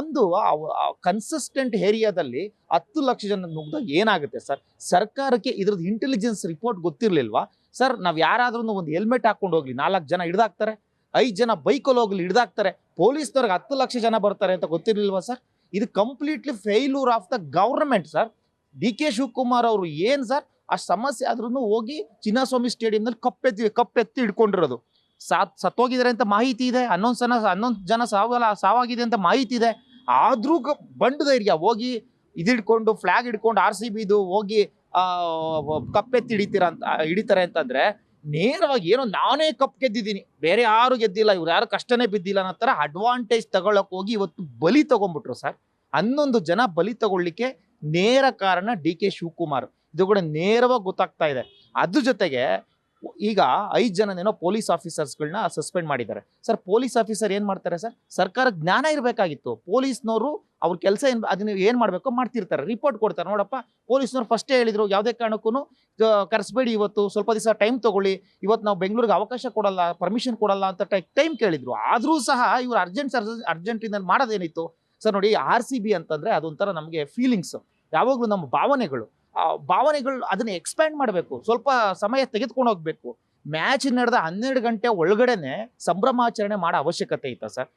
ಒಂದು ಕನ್ಸಿಸ್ಟೆಂಟ್ ಏರಿಯಾದಲ್ಲಿ ಹತ್ತು ಲಕ್ಷ ಜನ ನುಗ್ದಾಗ ಏನಾಗುತ್ತೆ ಸರ್? ಸರ್ಕಾರಕ್ಕೆ ಇದ್ರದ್ದು ಇಂಟೆಲಿಜೆನ್ಸ್ ರಿಪೋರ್ಟ್ ಗೊತ್ತಿರಲಿಲ್ವಾ? ಸರ್, ನಾವು ಯಾರಾದ್ರೂ ಒಂದು ಹೆಲ್ಮೆಟ್ ಹಾಕೊಂಡು ಹೋಗ್ಲಿ, ನಾಲ್ಕು ಜನ ಹಿಡ್ದಾಕ್ತಾರೆ, ಐದು ಜನ ಬೈಕಲ್ಲಿ ಹೋಗ್ಲಿ ಹಿಡ್ದಾಕ್ತಾರೆ, ಪೊಲೀಸ್ನವ್ರಿಗೆ ಹತ್ತು ಲಕ್ಷ ಜನ ಬರ್ತಾರೆ ಅಂತ ಗೊತ್ತಿರಲಿಲ್ವಾ ಸರ್? ಇದು completely failure of the government sir. D K Shivakumar ಅವರು ಏನ್ ಸರ್? ಆ ಸಮಸ್ಯೆ ಆದ್ರೂ ಹೋಗಿ ಚಿನ್ನಸ್ವಾಮಿ ಸ್ಟೇಡಿಯಂನಲ್ಲಿ ಕಪ್ಪೆತ್ತಿ ಕಪ್ಪೆತ್ತಿ ಇಟ್ಕೊಂಡಿರೋದು ಸಾತ್ ಸತ್ತೋಗಿದ್ದಾರೆ ಅಂತ ಮಾಹಿತಿ ಇದೆ, ಹನ್ನೊಂದು ಜನ ಹನ್ನೊಂದು ಜನ ಸಾವಲ್ಲ ಸಾವಾಗಿದೆ ಅಂತ ಮಾಹಿತಿ ಇದೆ. ಆದ್ರೂ ಬಂಡ್ ಧೈರ್ಯ. ಹೋಗಿ ಇದಿಡ್ಕೊಂಡು ಫ್ಲಾಗ್ ಹಿಡ್ಕೊಂಡು ಆರ್ ಸಿ ಬಿದು ಹೋಗಿ ಕಪ್ಪೆತ್ತಿ ಹಿಡಿತೀರ ಅಂತ ಹಿಡಿತಾರೆ ಅಂತಂದ್ರೆ, ನೇರವಾಗಿ ಏನೋ ನಾನೇ ಕಪ್ ಗೆದ್ದಿದ್ದೀನಿ. ಬೇರೆ ಯಾರು ಗೆದ್ದಿಲ್ಲ, ಇವ್ರು ಯಾರು ಕಷ್ಟನೇ ಬಿದ್ದಿಲ್ಲ ಅನ್ನೋ ಥರ ಅಡ್ವಾಂಟೇಜ್ ತಗೊಳಕ್ ಹೋಗಿ ಇವತ್ತು ಬಲಿ ತಗೊಂಡ್ಬಿಟ್ರು ಸರ್. ಹನ್ನೊಂದು ಜನ ಬಲಿ ತಗೊಳ್ಳಿಕ್ಕೆ ನೇರ ಕಾರಣ ಡಿ ಕೆ ಶಿವಕುಮಾರ್. ಇದು ಕೂಡ ನೇರವಾಗಿ ಗೊತ್ತಾಗ್ತಾ ಇದೆ. ಅದ್ರ ಜೊತೆಗೆ ಈಗ ಐದು ಜನನೇನೋ ಪೊಲೀಸ್ ಆಫೀಸರ್ಸ್ಗಳನ್ನ ಸಸ್ಪೆಂಡ್ ಮಾಡಿದ್ದಾರೆ. ಸರ್, ಪೊಲೀಸ್ ಆಫೀಸರ್ ಏನು ಮಾಡ್ತಾರೆ ಸರ್? ಸರ್ಕಾರ ಜ್ಞಾನ ಇರಬೇಕಾಗಿತ್ತು. ಪೊಲೀಸ್ನವರು ಅವ್ರ ಕೆಲಸ ಏನು ಅದನ್ನ ಏನು ಮಾಡಬೇಕೋ ಮಾಡ್ತಿರ್ತಾರೆ. ರಿಪೋರ್ಟ್ ಕೊಡ್ತಾರೆ. ನೋಡಪ್ಪ ಪೊಲೀಸ್ನವ್ರು ಫಸ್ಟೇ ಹೇಳಿದ್ರು, ಯಾವುದೇ ಕಾರಣಕ್ಕೂ ಕರೆಸ್ಬೇಡಿ ಇವತ್ತು, ಸ್ವಲ್ಪ ದಿವಸ ಟೈಮ್ ತಗೊಳ್ಳಿ. ಇವತ್ತು ನಾವು ಬೆಂಗಳೂರಿಗೆ ಅವಕಾಶ ಕೊಡಲ್ಲ ಪರ್ಮಿಷನ್ ಕೊಡಲ್ಲ ಅಂತ ಟೈಮ್ ಕೇಳಿದ್ರು. ಆದರೂ ಸಹ ಇವರು ಅರ್ಜೆಂಟ್ ಅರ್ಜೆಂಟಿನಲ್ಲಿ ಮಾಡೋದೇನಿತ್ತು. ಸರ್ ನೋಡಿ ಆರ್ ಸಿ ಬಿ ಅಂತಂದರೆ ಅದೊಂಥರ ನಮಗೆ ಫೀಲಿಂಗ್ಸ್ ಯಾವಾಗಲೂ ನಮ್ಮ ಭಾವನೆಗಳು. ಭಾವನೆಗಳು ಅದನ್ನ ಎಕ್ಸ್ಪ್ಯಾಂಡ್ ಮಾಡಬೇಕು. ಸ್ವಲ್ಪ ಸಮಯ ತೆಗೆದುಕೊಂಡು ಹೋಗ್ಬೇಕು. ಮ್ಯಾಚ್ ನಡೆದ ಹನ್ನೆರಡು ಗಂಟೆ ಒಳಗಡೆನೆ ಸಂಭ್ರಮಾಚರಣೆ ಮಾಡೋ ಅವಶ್ಯಕತೆ ಇತ್ತ ಸರ್?